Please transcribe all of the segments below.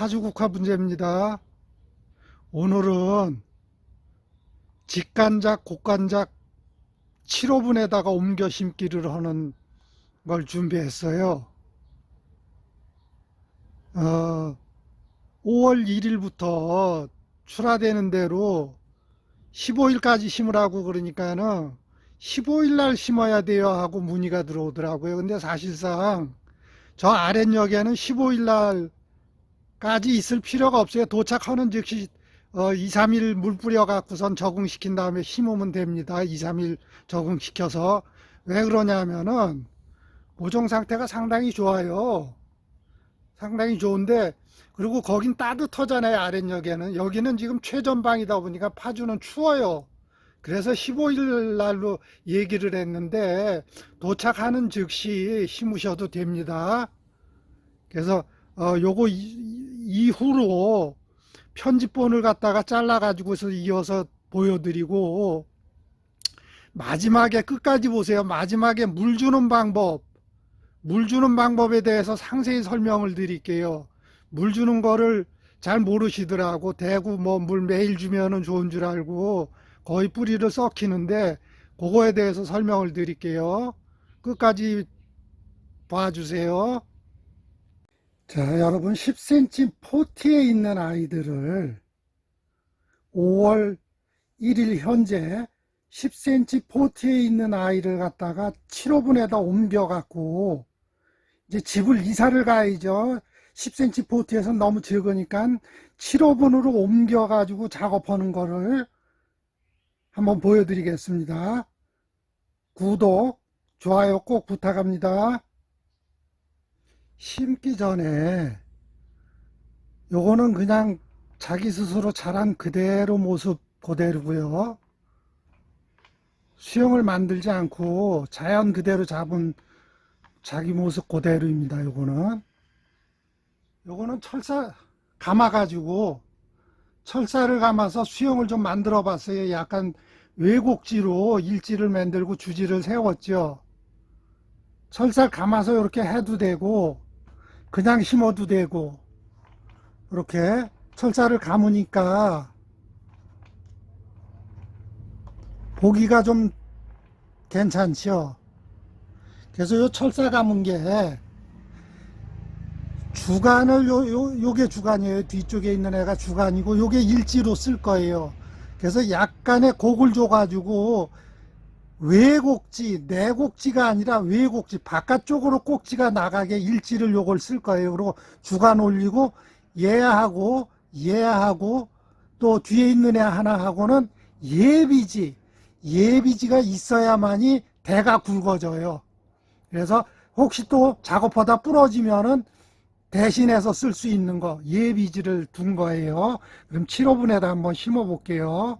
파주국화 문제입니다. 오늘은 직간작, 곡간작 7호분에다가 옮겨 심기를 하는 걸 준비했어요. 어, 5월 1일부터 출하되는 대로 15일까지 심으라고 그러니까는 15일 날 심어야 돼요 하고 문의가 들어오더라고요. 근데 사실상 저 아랫역에는 15일 날 까지 있을 필요가 없어요. 도착하는 즉시 어, 2, 3일 물 뿌려 갖고선 적응시킨 다음에 심으면 됩니다. 2, 3일 적응시켜서 왜 그러냐면은 모종 상태가 상당히 좋아요. 상당히 좋은데 그리고 거긴 따뜻하잖아요. 아랫역에는 여기는 지금 최전방이다 보니까 파주는 추워요. 그래서 15일 날로 얘기를 했는데 도착하는 즉시 심으셔도 됩니다. 그래서 어 요거 이- 이후로 편집본을 갖다가 잘라 가지고서 이어서 보여드리고 마지막에 끝까지 보세요. 마지막에 물 주는 방법 물 주는 방법에 대해서 상세히 설명을 드릴게요. 물 주는 거를 잘 모르시더라고. 대구 뭐 물 매일 주면은 좋은 줄 알고 거의 뿌리를 썩히는데 그거에 대해서 설명을 드릴게요. 끝까지 봐주세요. 자, 여러분 10cm 포트에 있는 아이들을 5월 1일 현재 10cm 포트에 있는 아이를 갖다가 7호분에다 옮겨 갖고 이제 집을 이사를 가야죠. 10cm 포트에서 너무 적으니까 7호분으로 옮겨 가지고 작업하는 거를 한번 보여드리겠습니다. 구독, 좋아요 꼭 부탁합니다. 심기 전에 요거는 그냥 자기 스스로 자란 그대로 모습 그대로고요. 수영을 만들지 않고 자연 그대로 잡은 자기 모습 그대로입니다. 요거는 요거는 철사 감아 가지고 철사를 감아서 수영을 좀 만들어 봤어요. 약간 왜곡지로 일지를 만들고 주지를 세웠죠. 철사 감아서 이렇게 해도 되고 그냥 심어도 되고 이렇게 철사를 감으니까 보기가 좀 괜찮죠. 그래서 요 철사 감은 게 주간을 요, 요, 요게 주간이에요. 뒤쪽에 있는 애가 주간이고 요게 일지로 쓸 거예요. 그래서 약간의 곡을 줘가지고 외곡지, 내곡지가 아니라 외곡지, 바깥쪽으로 꼭지가 나가게 일지를 요걸 쓸 거예요. 그리고 주간 올리고 얘하고 얘하고 또 뒤에 있는 애 하나하고는 예비지, 예비지가 있어야만이 대가 굵어져요. 그래서 혹시 또 작업하다 부러지면은 대신해서 쓸 수 있는 거 예비지를 둔 거예요. 그럼 7호분에다 한번 심어 볼게요.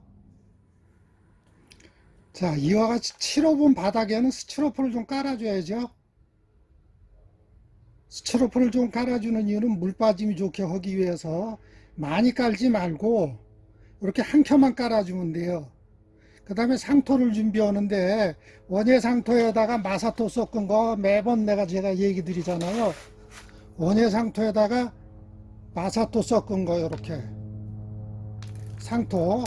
자, 이와 같이 7호분 바닥에는 스티로폼을 좀 깔아줘야죠. 스티로폼을 좀 깔아주는 이유는 물 빠짐이 좋게 하기 위해서 많이 깔지 말고 이렇게 한 켜만 깔아주면 돼요. 그 다음에 상토를 준비하는데 원예 상토에다가 마사토 섞은 거 매번 내가 제가 얘기 드리잖아요. 원예 상토에다가 마사토 섞은 거 이렇게 상토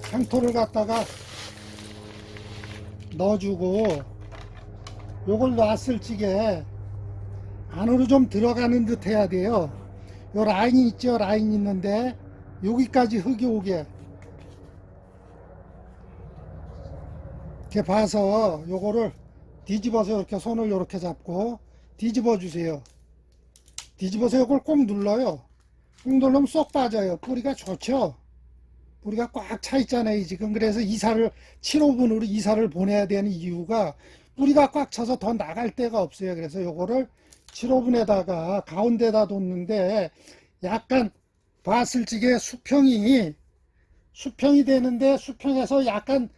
상토를 갖다가 넣어주고 요걸 놨을 적에 안으로 좀 들어가는 듯 해야 돼요. 요 라인이 있죠. 라인 있는데 여기까지 흙이 오게 이렇게 봐서 요거를 뒤집어서 이렇게 손을 이렇게 잡고 뒤집어 주세요. 뒤집어서 이걸 꼭 눌러요. 꾹 누르면 쏙 빠져요. 뿌리가 좋죠. 뿌리가 꽉 차 있잖아요. 지금 그래서 이사를 7호분으로 이사를 보내야 되는 이유가 뿌리가 꽉 차서 더 나갈 데가 없어요. 그래서 요거를 7호분에다가 가운데다 뒀는데 약간 봤을 적에 수평이 수평이 되는데 수평에서 약간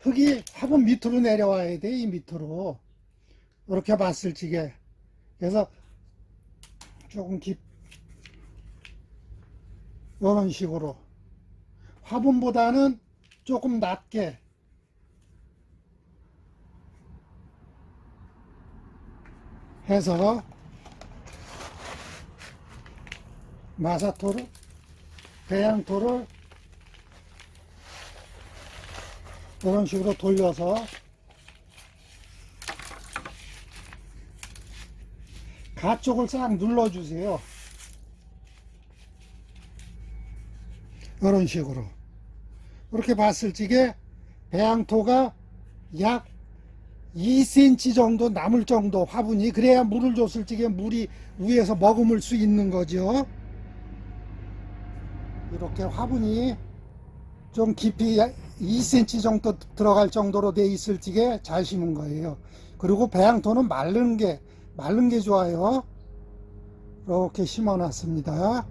흙이 화분 밑으로 내려와야 돼. 이 밑으로. 이렇게 봤을 적에. 그래서 조금 깊, 이런 식으로. 화분보다는 조금 낮게. 해서 마사토를 배양토를 이런 식으로 돌려서 가쪽을 싹 눌러주세요. 이런 식으로. 이렇게 봤을 적에 배양토가 약 2cm 정도 남을 정도 화분이 그래야 물을 줬을 적에 물이 위에서 머금을 수 있는 거죠. 이렇게 화분이 좀 깊이 2cm 정도 들어갈 정도로 돼 있을 적에 잘 심은 거예요. 그리고 배양토는 마른 게 마른 게 좋아요. 이렇게 심어 놨습니다.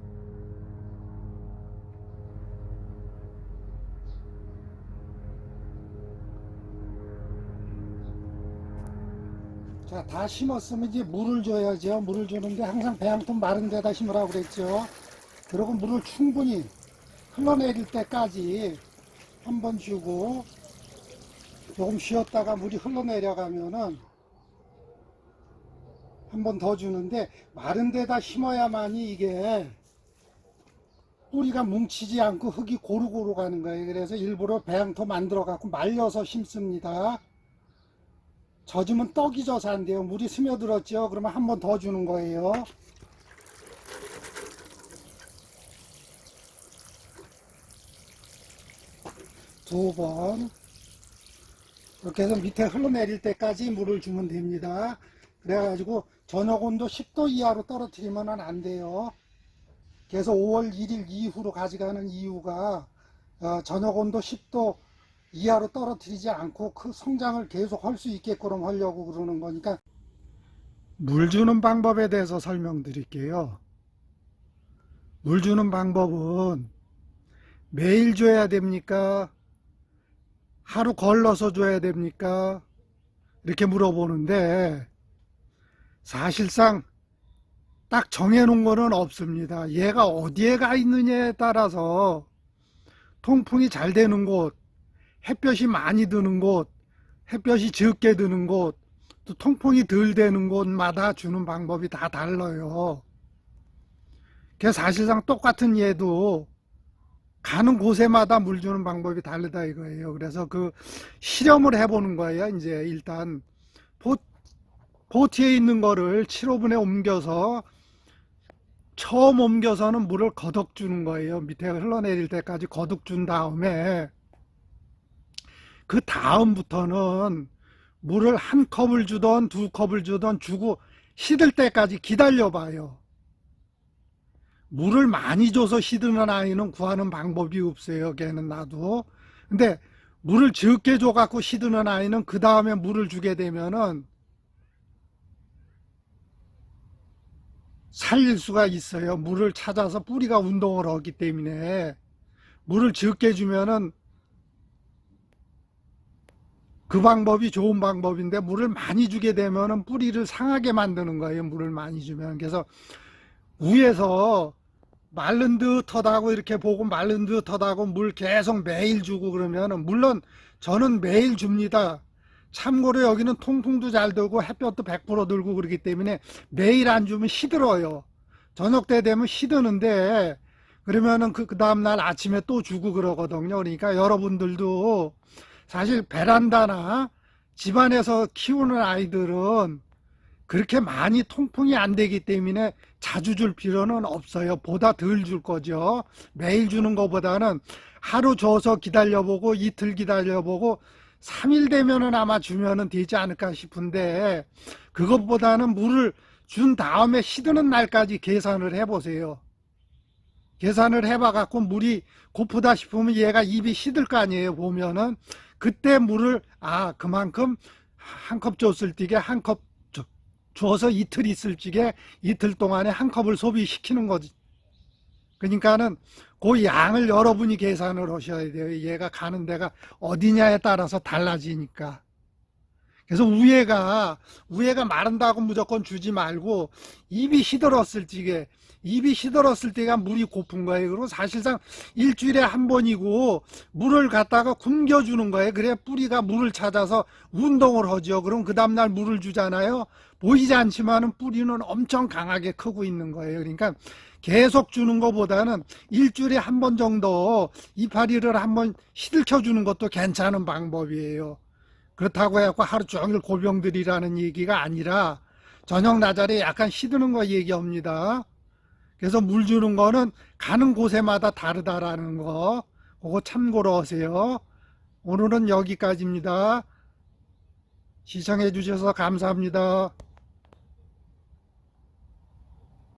자, 다 심었으면 이제 물을 줘야죠. 물을 주는데 항상 배양토 마른 데다 심으라고 그랬죠. 그리고 물을 충분히 흘러내릴 때까지 한 번 주고 조금 쉬었다가 물이 흘러내려가면은 한 번 더 주는데 마른 데다 심어야만이 이게 뿌리가 뭉치지 않고 흙이 고루고루 가는 거예요. 그래서 일부러 배양토 만들어 갖고 말려서 심습니다. 젖으면 떡이 져서 안 돼요. 물이 스며들었죠. 그러면 한 번 더 주는 거예요. 두 번. 이렇게 해서 밑에 흘러내릴 때까지 물을 주면 됩니다. 그래가지고 저녁 온도 10도 이하로 떨어뜨리면 안 돼요. 그래서 5월 1일 이후로 가져가는 이유가 어, 저녁 온도 10도 이하로 떨어뜨리지 않고 그 성장을 계속 할 수 있게끔 하려고 그러는 거니까 물 주는 방법에 대해서 설명드릴게요. 물 주는 방법은 매일 줘야 됩니까? 하루 걸러서 줘야 됩니까? 이렇게 물어보는데 사실상 딱 정해놓은 거는 없습니다. 얘가 어디에 가 있느냐에 따라서 통풍이 잘 되는 곳, 햇볕이 많이 드는 곳, 햇볕이 적게 드는 곳, 또 통풍이 덜 되는 곳마다 주는 방법이 다 달라요. 그 사실상 똑같은 얘도 가는 곳에마다 물 주는 방법이 다르다 이거예요. 그래서 그 실험을 해보는 거예요. 이제 일단 보, 보트에 있는 거를 7호분에 옮겨서 처음 옮겨서는 물을 거덕 주는 거예요. 밑에 흘러내릴 때까지 거덕 준 다음에 그 다음부터는 물을 한 컵을 주던 두 컵을 주던 주고 시들 때까지 기다려 봐요. 물을 많이 줘서 시드는 아이는 구하는 방법이 없어요. 걔는 나도. 근데 물을 적게 줘갖고 시드는 아이는 그 다음에 물을 주게 되면은 살릴 수가 있어요. 물을 찾아서 뿌리가 운동을 하기 때문에 물을 적게 주면은 그 방법이 좋은 방법인데 물을 많이 주게 되면은 뿌리를 상하게 만드는 거예요. 물을 많이 주면. 그래서 위에서 마른 듯하다고 이렇게 보고 마른 듯하다고 물 계속 매일 주고 그러면은 물론 저는 매일 줍니다. 참고로 여기는 통풍도 잘 들고 햇볕도 100% 들고 그러기 때문에 매일 안 주면 시들어요. 저녁 때 되면 시드는데 그러면은 그, 그 다음날 아침에 또 주고 그러거든요. 그러니까 여러분들도 사실 베란다나 집안에서 키우는 아이들은 그렇게 많이 통풍이 안 되기 때문에 자주 줄 필요는 없어요. 보다 덜 줄 거죠. 매일 주는 것보다는 하루 줘서 기다려보고 이틀 기다려보고 3일 되면은 아마 주면은 되지 않을까 싶은데 그것보다는 물을 준 다음에 시드는 날까지 계산을 해보세요. 계산을 해봐 갖고 물이 고프다 싶으면 얘가 입이 시들 거 아니에요 보면은 그때 물을 아 그만큼 한 컵 줬을 적에 한컵 줘서 이틀 있을 적에 이틀 동안에 한 컵을 소비시키는 거지. 그러니까는 그 양을 여러분이 계산을 하셔야 돼요. 얘가 가는 데가 어디냐에 따라서 달라지니까 그래서 우에가 우에가 마른다고 무조건 주지 말고 입이 시들었을 적에 입이 시들었을 때가 물이 고픈 거예요. 그리고 사실상 일주일에 한 번이고 물을 갖다가 굶겨 주는 거예요. 그래야 뿌리가 물을 찾아서 운동을 하죠. 그럼 그 다음 날 물을 주잖아요. 보이지 않지만은 뿌리는 엄청 강하게 크고 있는 거예요. 그러니까 계속 주는 것보다는 일주일에 한 번 정도 이파리를 한번 시들켜 주는 것도 괜찮은 방법이에요. 그렇다고 해갖고 하루 종일 골병들이라는 얘기가 아니라 저녁 나자리에 약간 시드는 거 얘기합니다. 그래서 물 주는 거는 가는 곳에마다 다르다라는 거 그거 참고로 하세요. 오늘은 여기까지입니다. 시청해 주셔서 감사합니다.